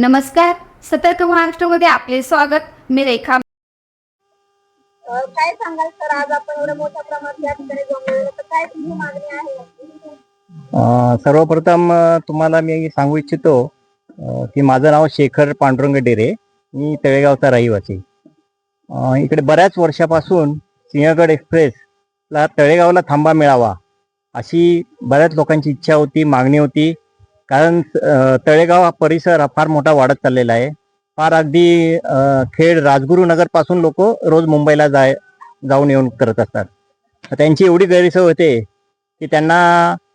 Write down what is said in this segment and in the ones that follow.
नमस्कार. सतर्क महाराष्ट्रामध्ये आपले स्वागत. मी रेखा. काय सांगाल सर? आज आपण एवढ्या मोठ्या प्रमाणात या ठिकाणी जमलेलो तर काय तुझी मागणी आहे? अ, सर्वप्रथम तुम्हाला मी सांगू इच्छितो की माझं नाव शेखर पांडुरंग डेरे. मी तळेगावचा रहिवासी. इकडे बऱ्याच वर्षापासून सिंहगड एक्सप्रेसला तळेगावला थांबा मिळावा अशी बऱ्याच लोकांची इच्छा होती मागणी होती. कारण तळेगाव हा परिसर हा फार मोठा वाढत चाललेला आहे. फार अगदी खेड राजगुरुनगरपासून लोक रोज मुंबईला जाय जाऊन येऊन करत असतात. त्यांची एवढी गैरसोय होते की त्यांना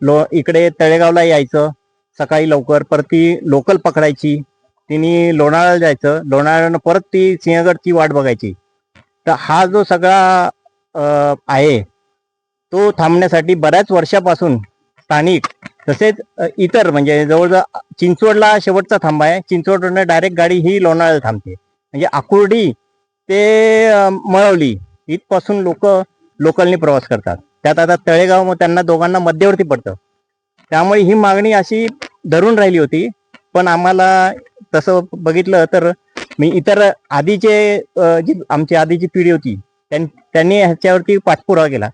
लो इकडे तळेगावला यायचं सकाळी लवकर परत ती लोकल पकडायची तिने लोणाळ्याला जायचं लोणाळ्यानं परत ती सिंहगडची वाट बघायची. तर हा जो सगळा आहे तो थांबण्यासाठी बऱ्याच वर्षापासून स्थानिक तसेच इतर म्हणजे जवळजवळ चिंचवडला शेवटचा थांबा आहे. चिंचवडवरनं डायरेक्ट गाडी ही लोणाळ्याला थांबते. म्हणजे आकुर्डी ते मळवली इथपासून लोक लोकलनी प्रवास करतात. त्यात आता तळेगाव मग त्यांना दोघांना मध्यवर्ती पडतं. त्यामुळे ही मागणी अशी धरून राहिली होती. पण आम्हाला तसं बघितलं तर मी इतर आधीचे जी आमची आधीची पिढी होती त्यां- त्यांनी ह्याच्यावरती पाठपुरावा केला.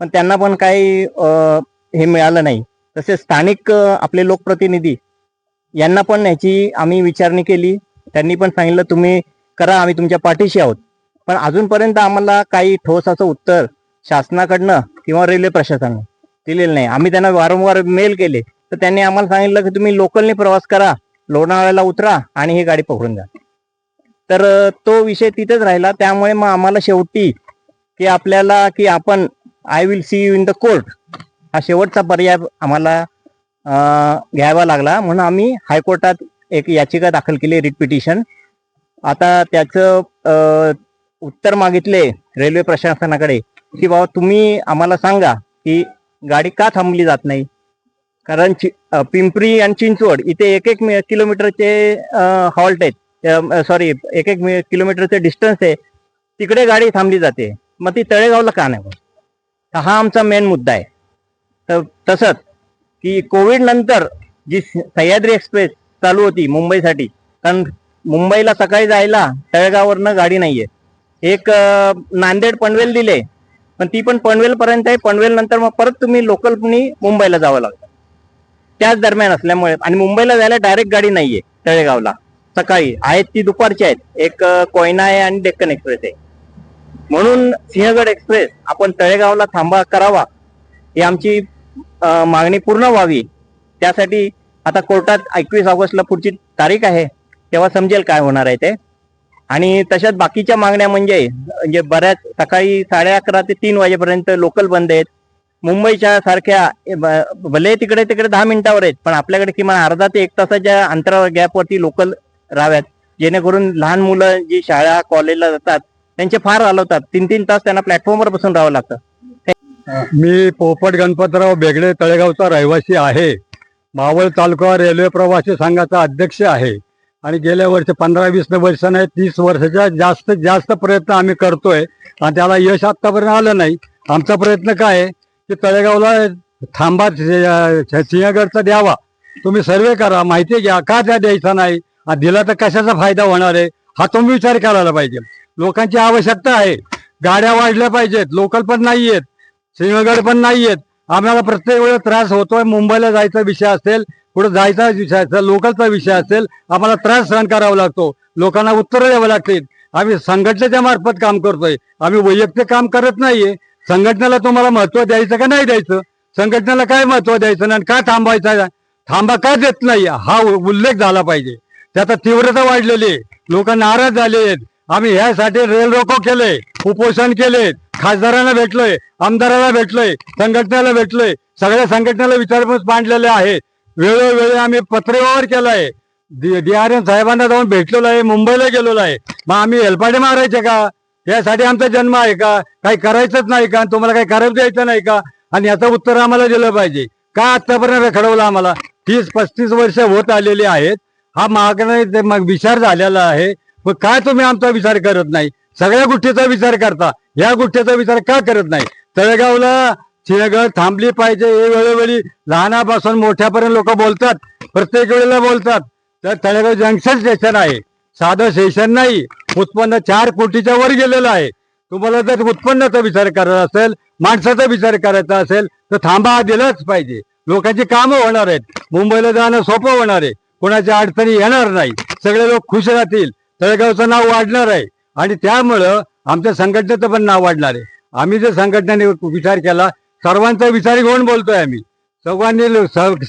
पण त्यांना पण काही हे मिळालं नाही. तसेच स्थानिक आपले लोकप्रतिनिधी यांना पण ह्याची आम्ही विचारणी केली. त्यांनी पण सांगितलं तुम्ही करा आम्ही तुमच्या पाठीशी आहोत. पण अजूनपर्यंत आम्हाला काही ठोस असं उत्तर शासनाकडनं किंवा रेल्वे प्रशासनानं दिलेलं नाही. आम्ही त्यांना वारंवार मेल केले. तर त्यांनी आम्हाला सांगितलं की तुम्ही लोकलने प्रवास करा लोणावळ्याला उतरा आणि ही गाडी पकडून जा. तर तो विषय तिथेच राहिला. त्यामुळे मग आम्हाला शेवटी की आपल्याला की आपण I will see you in the court हा शेवटचा पर्याय आम्हाला घ्यावा लागला. म्हणून आम्ही हायकोर्टात एक याचिका दाखल केली रिट पिटिशन. आता त्याचं उत्तर मागितले रेल्वे प्रशासनाकडे. की बाबा तुम्ही आम्हाला सांगा की गाडी का थांबली जात नाही? कारण चि- पिंपरी आणि चिंचवड इथे एक एक किलोमीटरचे हॉल्ट आहेत. सॉरी एक एक किलोमीटरचे डिस्टन्स आहे. तिकडे गाडी थांबली जाते. मग ती तळेगावला का नाही? हा आमचा मेन मुद्दा आहे. तसंच की कोविड नंतर जी स- सह्याद्री एक्सप्रेस चालू होती मुंबईसाठी कारण मुंबईला सकाळी जायला तळेगाववरनं गाडी नाहीये. एक नांदेड पनवेल दिले पण ती पण पनवेल पर्यंत आहे. पनवेल नंतर मग परत तुम्ही लोकलनी मुंबईला जावं लागतं. त्याच दरम्यान असल्यामुळे आणि मुंबईला जायला डायरेक्ट गाडी नाहीये तळेगावला. सकाळी आहेत ती दुपारची आहेत. एक कोयना आहे आणि डेक्कन एक्सप्रेस आहे. म्हणून सिंहगड एक्सप्रेस आपण तळेगावला थांबा करावा ही आमची मागणी पूर्ण व्हावी. त्यासाठी आता कोर्टात एकवीस ऑगस्टला पुढची तारीख आहे. तेव्हा समजेल काय होणार आहे ते. आणि तशाच बाकीच्या मागण्या म्हणजे म्हणजे बऱ्याच सकाळी साडे अकरा ते तीन वाजेपर्यंत लोकल बंद आहेत. मुंबईच्या सारख्या भले तिकडे तिकडे दहा मिनिटावर आहेत पण आपल्याकडे किमान अर्धा ते एक तासाच्या अंतरावर गॅपवरती लोकल राहाव्यात. जेणेकरून लहान मुलं जी शाळा कॉलेजला जातात त्यांचे फार हलवतात तीन तीन तास त्यांना प्लॅटफॉर्मवर बसून राहावं लागतं. मी पोपट गणपतराव बेगडे तळेगावचा रहिवासी आहे. मावळ तालुका रेल्वे प्रवासी संघाचा अध्यक्ष आहे. आणि गेल्या वर्षी पंधरा वीस वर्ष नाही तीस वर्षाच्या जास्त जास्त प्रयत्न आम्ही करतोय. आणि त्याला यश आत्तापर्यंत आलं नाही. आमचा प्रयत्न काय आहे? की तळेगावला थांबा सिंहगडचा द्यावा. तुम्ही सर्वे करा माहिती घ्या. का त्या द्यायचा नाही? आणि दिला तर कशाचा फायदा होणार आहे? हा तुम्ही विचार करायला पाहिजे. लोकांची आवश्यकता आहे. गाड्या वाढल्या पाहिजेत. लोकल पण नाही आहेत सिंहगड पण नाहीयेत. आम्हाला प्रत्येक वेळेला त्रास होतोय. मुंबईला जायचा विषय असेल कुठं जायचा विषय असेल लोकलचा विषय असेल आम्हाला त्रास सहन करावा लागतो. लोकांना उत्तरं द्यावं लागतील. आम्ही संघटनेच्या मार्फत काम करतोय. आम्ही वैयक्तिक काम करत नाहीये. संघटनेला तुम्हाला महत्त्व द्यायचं का नाही द्यायचं? संघटनेला काय महत्त्व द्यायचं नाही का थांबायचं थांबा का देत नाही? हा उ- उल्लेख झाला पाहिजे. त्याचा तीव्रता वाढलेली आहे. लोक नाराज झाले आहेत आम्ही ह्यासाठी रेल रोको केले उपोषण केले खासदारांना भेटलोय आमदाराला भेटलोय संघटनेला भेटलोय. सगळ्या संघटनेला विचारपूस मांडलेले आहे. वेळोवेळी आम्ही पत्रव्यवहार केलाय डी आर एम साहेबांना जाऊन भेटलेलो आहे मुंबईला गेलेलो आहे. मग आम्ही हेलपाटे मारायचे का? यासाठी आमचा जन्म आहे का? काही करायचंच नाही का? तुम्हाला काही करायला द्यायचं नाही का? आणि याचं उत्तर आम्हाला दिलं पाहिजे. का आतापर्यंत खडवलं आम्हाला? तीस पस्तीस वर्ष होत आलेली आहेत. हा मागणी ते मग विचार झालेला आहे. मग काय तुम्ही आमचा विचार करत नाही? सगळ्या गोष्टीचा विचार करता. या गोष्टीचा विचार का करत नाही? तळेगावला सिंहगड थांबली पाहिजे हे वेळोवेळी लहानापासून मोठ्यापर्यंत लोक बोलतात. प्रत्येक वेळेला बोलतात. तर तळेगाव जंक्शन स्टेशन आहे. साधं स्टेशन नाही. उत्पन्न चार कोटीच्या वर गेलेलं आहे. तुम्हाला जर उत्पन्नाचा विचार करायचा असेल माणसाचा विचार करायचा असेल तर थांबा हा दिलाच पाहिजे. लोकांची कामं होणार आहेत. मुंबईला जाणं सोपं होणार आहे. कोणाच्या अडचणी येणार नाही. सगळे लोक खुश राहतील. तळेगावचं नाव वाढणार आहे. आणि त्यामुळं आमच्या संघटनेचं पण नाव वाढणार आहे. आम्ही जर संघटनेने विचार केला सर्वांचा विचार घेऊन बोलतोय आम्ही. सर्वांनी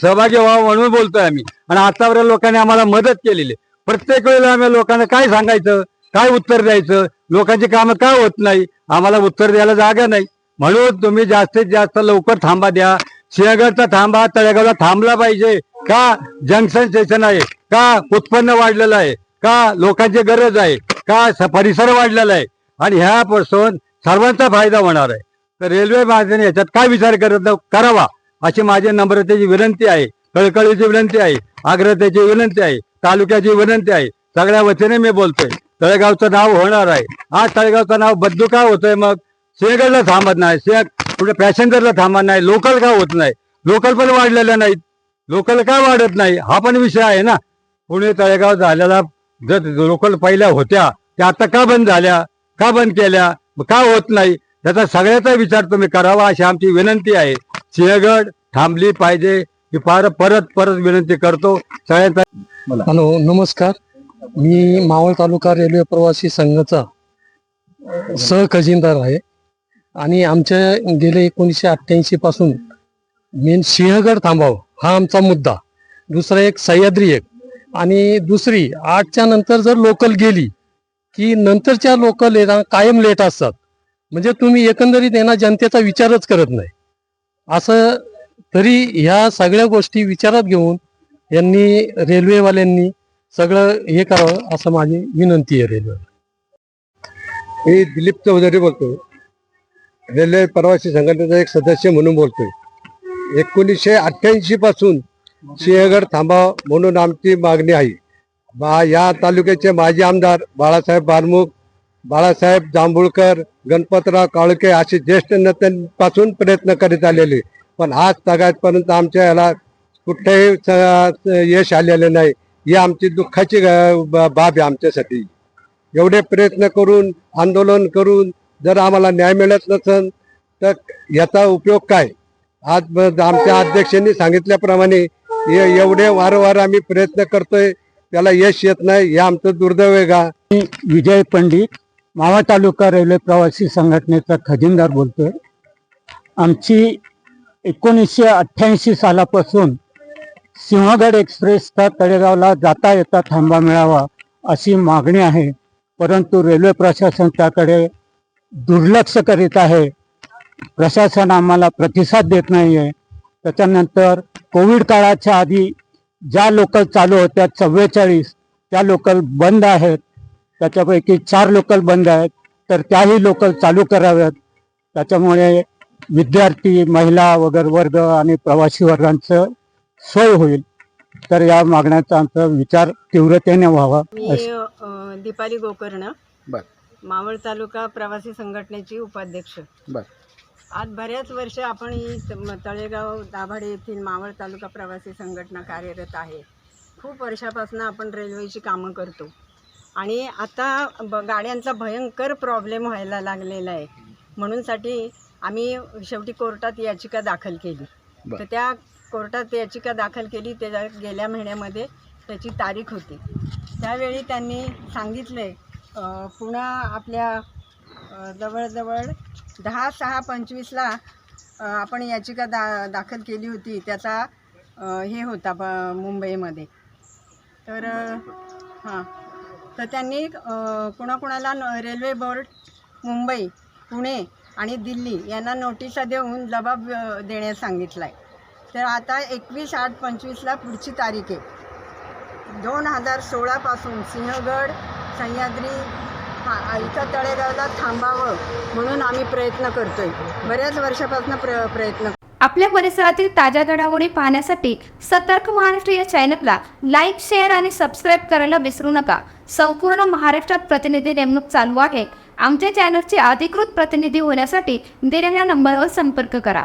सहभागी व्हावं म्हणून बोलतोय आम्ही. आणि आतापर्यंत लोकांनी आम्हाला मदत केलेली आहे. प्रत्येक वेळेला आम्ही लोकांना काय सांगायचं काय उत्तर द्यायचं लोकांची कामं का होत नाही आम्हाला उत्तर द्यायला जागा नाही. म्हणून तुम्ही जास्तीत जास्त लवकर थांबा द्या. सिंहगडचा थांबा तळेगावला थांबला पाहिजे. का जंक्शन स्टेशन आहे? का उत्पन्न वाढलेलं आहे? का लोकांची गरज आहे? का स- परिसर वाढलेला आहे? आणि ह्यापासून सर्वांचा फायदा होणार आहे. तर रेल्वे मार्गाने याच्यात काय विचार करत करावा? अशी माझी नम्रतेची विनंती आहे. कळकळीची विनंती आहे. आग्रतेची विनंती आहे. तालुक्याची विनंती आहे. सगळ्या वतीने मी बोलतोय. तळेगावचं नाव होणार आहे. आज तळेगावचं नाव बद्दू का होतोय मग? सिंहगडला थांबत नाही. सिंह कुठे पॅसेंजरला थांबत नाही. लोकल का होत नाही? लोकल पण वाढलेल्या नाहीत लोकल का वाढत नाही? हा पण विषय आहे ना. पुणे तळेगाव झालेला जर लोकल पहिल्या होत्या त्या आता का बंद झाल्या? का बंद केल्या? का होत नाही? त्याचा सगळ्याचा विचार तुम्ही करावा अशी आमची विनंती आहे. सिंहगड थांबली पाहिजे. ही फार परत परत विनंती करतो. सगळ्यांचा हॅलो नमस्कार. मी मावळ तालुका रेल्वे प्रवासी संघाचा सहखजिनदार आहे. आणि आमच्या गेले एकोणीसशे अठ्ठ्याऐंशी पासून मेन सिंहगड थांबाव हा आमचा मुद्दा. दुसरा एक सह्याद्री एक. आणि दुसरी आठच्या नंतर जर लोकल गेली की नंतरच्या लोक येणं कायम लेट असतात. म्हणजे तुम्ही एकंदरीत येणार जनतेचा विचारच करत नाही. असं तरी ह्या सगळ्या गोष्टी विचारात घेऊन यांनी रेल्वेवाल्यांनी सगळं हे करावं असं माझी विनंती आहे रेल्वे मी दिलीप चौधरी बोलतोय. रेल्वे प्रवासी संघटनेचा एक सदस्य म्हणून बोलतोय. एकोणीसशे अठ्ठ्याऐंशी पासून सिंहगड थांबा म्हणून आमची मागणी आहे. बा या तालुक्याचे माजी आमदार बाळासाहेब बारमुख बाळासाहेब जांभूळकर गणपतराव काळके असे ज्येष्ठ नेत्यांपासून प्रयत्न करीत आलेले. पण आज तगायतपर्यंत आमच्या याला कुठेही स- यश आलेलं नाही. ही आमची दुःखाची बाब आहे आमच्यासाठी. एवढे प्रयत्न करून आंदोलन करून जर आम्हाला न्याय मिळत नसेल तर याचा उपयोग काय? आज आमच्या अध्यक्षांनी सांगितल्याप्रमाणे एवढे वारंवार आम्ही प्रयत्न करतोय त्याला यश येत नाही हे आमचं दुर्दैव आहे का? विजय पंडित मावा तालुका रेल्वे प्रवासी संघटनेचा खजिनदार बोलतोय. आमची एकोणीसशे अठ्ठ्याऐंशी सालापासून सिंहगड एक्सप्रेसचा तळेगावला जाता येता थांबा मिळावा अशी मागणी आहे. परंतु रेल्वे प्रशासन त्याकडे दुर्लक्ष करीत आहे. प्रशासन आम्हाला प्रतिसाद देत नाही आहे त्याच्यानंतर कोविड काळाच्या आधी ज्या लोकल चालू होत्या चव्वेचाळीस त्या लोकल बंद आहेत. त्याच्यापैकी चार लोकल बंद आहेत. तर त्याही लोकल चालू कराव्यात. त्याच्यामुळे विद्यार्थी महिला वगैरे वर्ग आणि प्रवासी वर्गांचं सोय होईल. तर या मागण्याचा आमचा विचार तीव्रतेने व्हावा. दीपाली गोकर्ण बर. मावळ तालुका प्रवासी संघटनेची उपाध्यक्ष. बर. आज बऱ्याच वर्ष आपण ही तळेगाव दाभाडे येथील मावळ तालुका प्रवासी संघटना कार्यरत आहे. खूप वर्षापासून आपण रेल्वेची कामं करतो. आणि आता ब गाड्यांचा भयंकर प्रॉब्लेम व्हायला लागलेला आहे. म्हणूनसाठी आम्ही शेवटी कोर्टात याचिका दाखल केली. तर त्या कोर्टात याचिका दाखल केली. त्याच्या गेल्या महिन्यामध्ये त्याची तारीख होती. त्यावेळी त्यांनी सांगितले पुन्हा आपल्या जवळजवळ दहा सहा पंचवीसला आपण याचिका दा दाखल केली होती. त्याचा हे होता ब मुंबईमध्ये. तर हां. तर त्यांनी कोणाकोणाला कुणाकुणाला रेल्वे बोर्ड मुंबई पुणे आणि दिल्ली यांना नोटिसा देऊन जबाब देण्यास सांगितला आहे तर आता एकवीस आठ पंचवीसला पुढची तारीख आहे. दोन हजार सोळापासून सिंहगड सह्याद्री हा इथं तळेगावला थांबावं म्हणून आम्ही प्रयत्न करतोय. बऱ्याच वर्षापासून प्र प्रयत्न आपल्या परिसरातील ताज्या घडामोडी पाहण्यासाठी सतर्क महाराष्ट्र या चॅनलला लाईक शेअर आणि सबस्क्राईब करायला विसरू नका. संपूर्ण महाराष्ट्रात प्रतिनिधी नेमणूक चालू आहे. आमच्या चॅनलचे अधिकृत प्रतिनिधी होण्यासाठी दिलेल्या नंबरवर संपर्क करा.